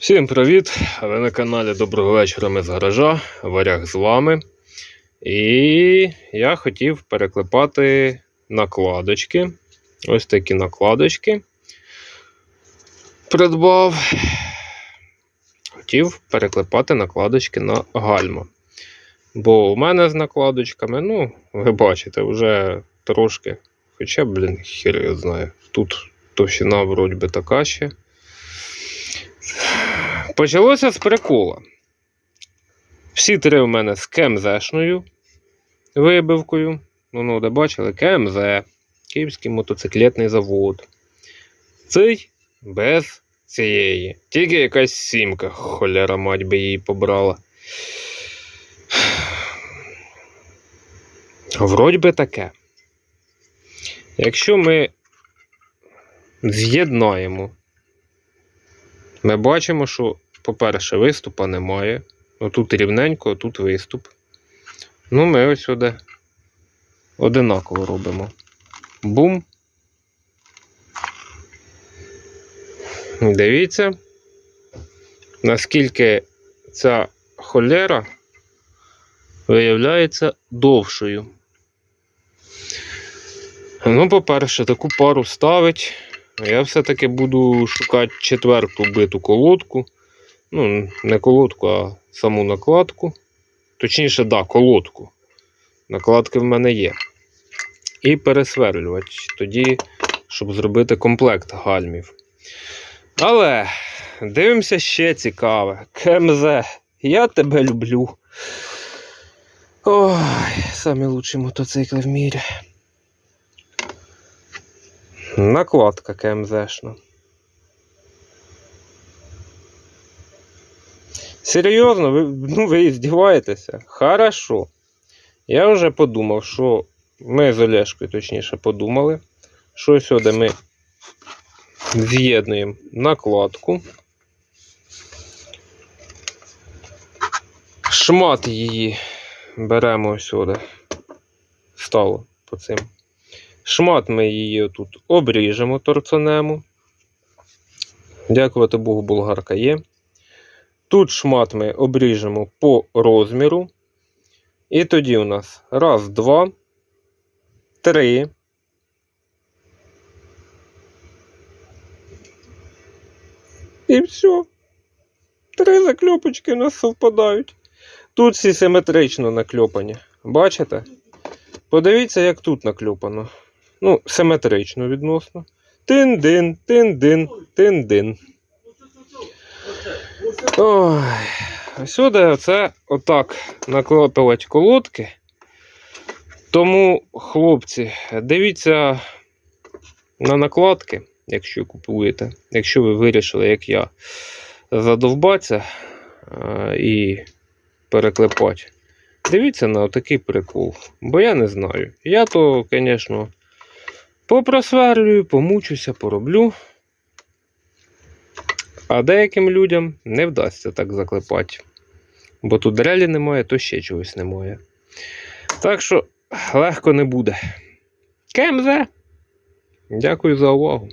Всім привіт! Ви на каналі Доброго вечора ми з гаража. Варяг з вами. І я хотів переклепати накладочки. Ось такі накладочки. Придбав. Хотів переклепати накладочки на гальма. Бо у мене з накладочками, ну, ви бачите, вже трошки. Хоча, блін, хер я знаю. Тут товщина вроді би така ще. Почалося з прикола. Всі три в мене з КМЗшною вибивкою. Ну, ну, де бачили, КМЗ, Київський мотоциклетний завод. Цей без цієї. Тільки якась сімка, холера мать би її побрала. Вроді би таке. Якщо ми з'єднаємо ми бачимо, що, по-перше, виступа немає. Отут рівненько, тут виступ. Ну, ми ось сюди одинаково робимо. Бум. Дивіться, наскільки ця холера виявляється довшою. Ну, по-перше, таку пару ставить. Я все-таки буду шукати четверту биту колодку. Ну, не колодку, а саму накладку. Точніше, да, колодку. Накладки в мене є. І пересверлювач. Тоді, щоб зробити комплект гальмів. Але дивимося ще цікаве. КМЗ, я тебе люблю. Ой, самі лучші мотоцикли в мірі. Накладка КМЗшна. Серйозно, ви, ну, ви здіваєтеся? Хорошо. Я вже подумав, що ми з Олешкою, точніше, подумали, що сюди ми з'єднуємо накладку. Шмат її беремо сюди. Стало по цим. Шмат ми її тут обріжемо, торцанемо. Дякувати Богу, болгарка є. Тут шмат ми обріжемо по розміру. І тоді у нас раз, два, три. І все. Три закльопочки у нас совпадають. Тут всі симетрично накльопані. Бачите? Подивіться, як тут накльопано. Ну, симетрично відносно. Тин-дин, тин-дин, тин-дин. Ой. Сюди оце отак наклепувати колодки. Тому, хлопці, дивіться на накладки, якщо купуєте. Якщо ви вирішили, як я, задовбатися і переклепати. Дивіться на такий прикол. Бо я не знаю. Я то, звісно, попросверлюю, помучуся, пороблю. А деяким людям не вдасться так заклепати. Бо тут дрелі немає, то ще чогось немає. Так що легко не буде. КМЗ. Дякую за увагу.